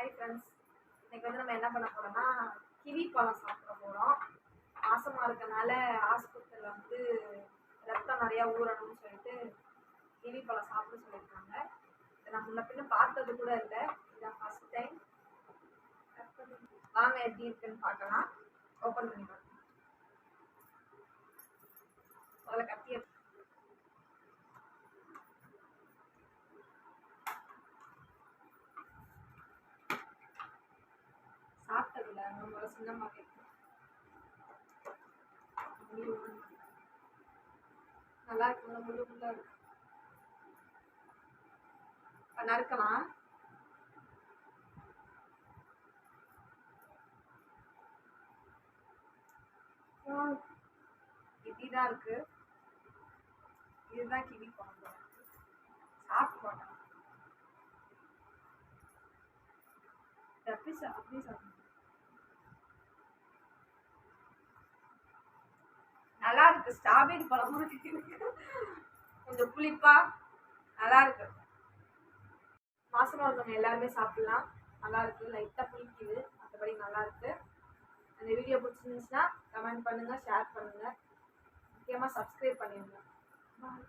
Hi friends இன்னைக்கு வந்து நம்ம என்ன பண்ண போகிறோம்னா கிவி பழம் சாப்பிட போகிறோம் மாசமாக இருக்கனால ஆஸ்பத்திரியில் வந்து ரத்தம் நிறையா ஊறணும்னு சொல்லிட்டு கிவி பழம் சாப்பிட சொல்லியிருக்காங்க. இதை நான் முன்ன பின்ன பார்த்தது கூட இல்லை. இதான் ஃபர்ஸ்ட் டைம் வாங்க எப்படி இருக்குன்னு பார்க்கலாம். ஓப்பன் பண்ணி சாப்பிட்டதில்ல ரொம்ப சின்னமாக நல்லா இருக்கும் முள்ளு முள்ளா இருக்கு. நறுக்கலாம். இப்படிதான் இருக்கு. இதுதான் கிவி குழம்பு. சாப்பிட்டு போட்டேன் அப்படி சா அப்படி சாப்பிடணும். நல்லா ஸ்ட்ராபெரி பழம் கொஞ்சம் புளிப்பா நல்லா இருக்கு. மாசமா இருக்கவங்க எல்லாருமே சாப்பிடலாம். நல்லா இருக்கு. லைட்டா புளிக்குது. மற்றபடி நல்லா இருக்கு. அந்த வீடியோ பிடிச்சிருந்துச்சுன்னா கமெண்ட் பண்ணுங்க ஷேர் பண்ணுங்க. முக்கியமா சப்ஸ்கிரைப் பண்ணிடுங்க. பாய்